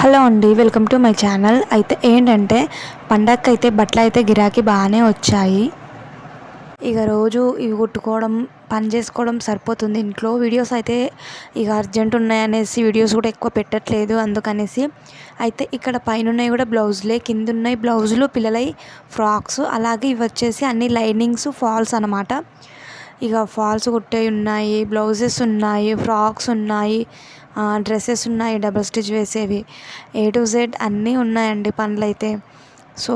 Hello అండి welcome to my channel. అయితే ఏంటంటే పండగకి అయితే బట్టలు అయితే గిరాకీ బాగానే వచ్చాయి. ఇక రోజు ఇవి కుట్టుకోవడం పని చేసుకోవడం సరిపోతుంది. ఇంట్లో వీడియోస్ అయితే ఇక అర్జెంట్ ఉన్నాయనేసి వీడియోస్ కూడా ఎక్కువ పెట్టట్లేదు అందుకనేసి. అయితే ఇక్కడ పైన ఉన్నాయి కూడా బ్లౌజులే కింద ఉన్నాయి బ్లౌజులు పిల్లలై ఫ్రాక్స్. అలాగే ఇవి వచ్చేసి అన్ని లైనింగ్స్ ఫాల్స్ అనమాట ఇక ఫాల్స్ కుట్టేవి ఉన్నాయి బ్లౌజెస్ ఉన్నాయి ఫ్రాక్స్ ఉన్నాయి డ్రెస్సెస్ ఉన్నాయి డబల్ స్టిచ్ వేసేవి. ఏ టు జెడ్ అన్నీ ఉన్నాయండి పనులు అయితే సో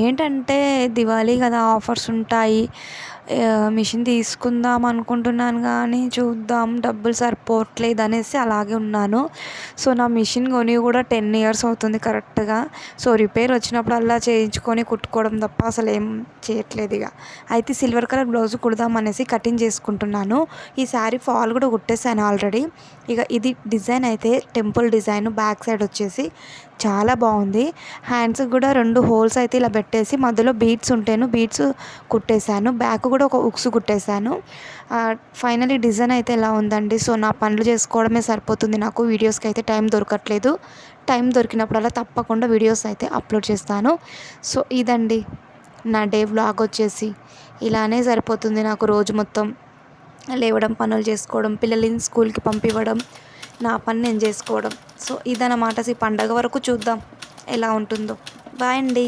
ఏంటంటే దివాళీ కదా ఆఫర్స్ ఉంటాయి. మిషన్ తీసుకుందాం అనుకుంటున్నాను కానీ చూద్దాం డబ్బులు సరిపోవట్లేదు అనేసి అలాగే ఉన్నాను. సో నా మిషన్ కొని కూడా టెన్ ఇయర్స్ అవుతుంది కరెక్ట్గా. సో రిపేర్ వచ్చినప్పుడల్లా చేయించుకొని కుట్టుకోవడం తప్ప అసలు ఏం చేయట్లేదు ఇక. అయితే సిల్వర్ కలర్ బ్లౌజ్ కుడదాం అనేసి కటింగ్ చేసుకుంటున్నాను. ఈ శారీ ఫాల్ కూడా కుట్టేశాను ఆల్రెడీ. ఇక ఇది డిజైన్ అయితే టెంపుల్ డిజైన్ బ్యాక్ సైడ్ వచ్చేసి చాలా బాగుంది. హ్యాండ్స్కి కూడా రెండు హోల్స్ అయితే ఇలా పెట్టేసి మధ్యలో బీట్స్ ఉంటాను బీట్స్ కుట్టేశాను. బ్యాక్ కూడా కూడా ఒక ఉక్స్ కుట్టేశాను. ఫైనలీ డిజైన్ అయితే ఎలా ఉందండి? సో నా పనులు చేసుకోవడమే సరిపోతుంది నాకు. వీడియోస్కి అయితే టైం దొరకట్లేదు. టైం దొరికినప్పుడల్లా తప్పకుండా వీడియోస్ అయితే అప్లోడ్ చేస్తాను. సో ఇదండి. నా డే వ్లాగ్ వచ్చేసి. ఇలానే సరిపోతుంది నాకు రోజు మొత్తం. లేవడం పనులు చేసుకోవడం పిల్లల్ని స్కూల్కి పంపివ్వడం నా పని నేను చేసుకోవడం. సో ఇదన్నమాట. ఈ పండగ వరకు చూద్దాం ఎలా ఉంటుందో. బాయ్ అండి.